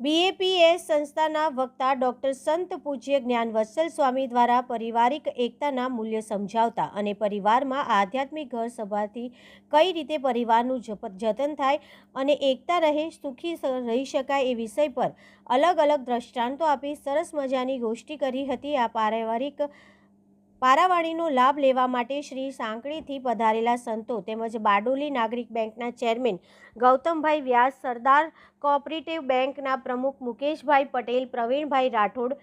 BAPS સંસ્થાના વક્તા doctor સંત પૂજ્ય જ્ઞાનવત્સલ સ્વામી દ્વારા પરિવારિક એકતાના મૂલ્ય સમજાવતા અને પરિવારમાં આધ્યાત્મિક ઘર સભાથી કઈ રીતે પરિવારનું જતન થાય અને એકતા રહે, સુખી રહી શકાય એ વિષય પર અલગ અલગ દ્રષ્ટાંતો આપી સરસ મજાની ગોષ્ઠી કરી હતી આ પારિવારિક પારાવાણીનો લાભ લેવા માટે શ્રી સાંકળીથી પધારેલા સંતો તેમજ બારડોલી નાગરિક બેંકના ચેરમેન ગૌતમભાઈ વ્યાસ, સરદાર કોઓપરેટિવ બેંકના પ્રમુખ મુકેશભાઈ પટેલ, પ્રવીણભાઈ રાઠોડ,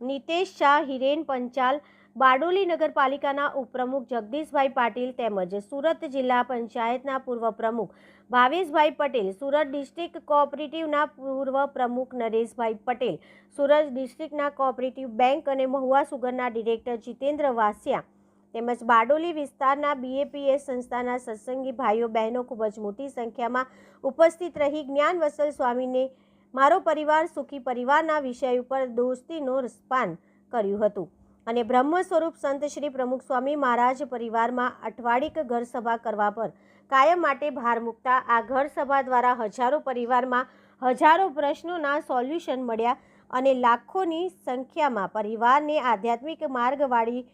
નિતેશ શાહ, હિરેન પંચાલ બારડોલી નગરપાલિકાના ઉપપ્રમુખ જગદીશભાઈ પાટીલ તેમજ સુરત જિલ્લા પંચાયતના પૂર્વ પ્રમુખ ભાવેશભાઈ પટેલ, સુરત ડિસ્ટ્રિક્ટ કોઓપરેટિવના પૂર્વ પ્રમુખ નરેશભાઈ પટેલ, સુરત ડિસ્ટ્રિક્ટના કોઓપરેટિવ બેંક અને મહુવા સુગરના ડિરેક્ટર જીતેન્દ્ર વાસિયા તેમજ બારડોલી વિસ્તારના બીએપીએસ સંસ્થાના સત્સંગી ભાઈઓ બહેનો ખૂબ જ મોટી સંખ્યામાં ઉપસ્થિત રહી જ્ઞાન વસલ સ્વામીને મારો પરિવાર સુખી પરિવારના વિષય ઉપર દોસ્તીનો રસપાન કર્યું હતું. અને બ્રહ્મ સ્વરૂપ સંત શ્રી પ્રમુખ સ્વામી મહારાજ પરિવારમાં અઠવાડિક ઘર સભા કરવા પર કાયમ માટે ભાર મૂકતા આ ઘર સભા દ્વારા હજારો પરિવારમાં હજારો પ્રશ્નોના સોલ્યુશન મળ્યા અને લાખોની સંખ્યામાં પરિવારને આધ્યાત્મિક માર્ગવાળી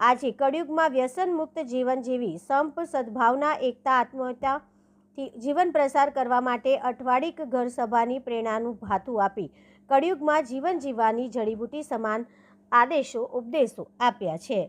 આજે કળિયુગમાં વ્યસન મુક્ત જીવન જીવી સંપ સદભાવના, એકતા, આત્મહત્યાથી જીવન પ્રસાર કરવા માટે અઠવાડિક ઘર સભાની પ્રેરણાનું ભાથું આપી કળિયુગમાં જીવન જીવવાની જડીબુટી સમાન આદેશો ઉપદેશો આપ્યા છે.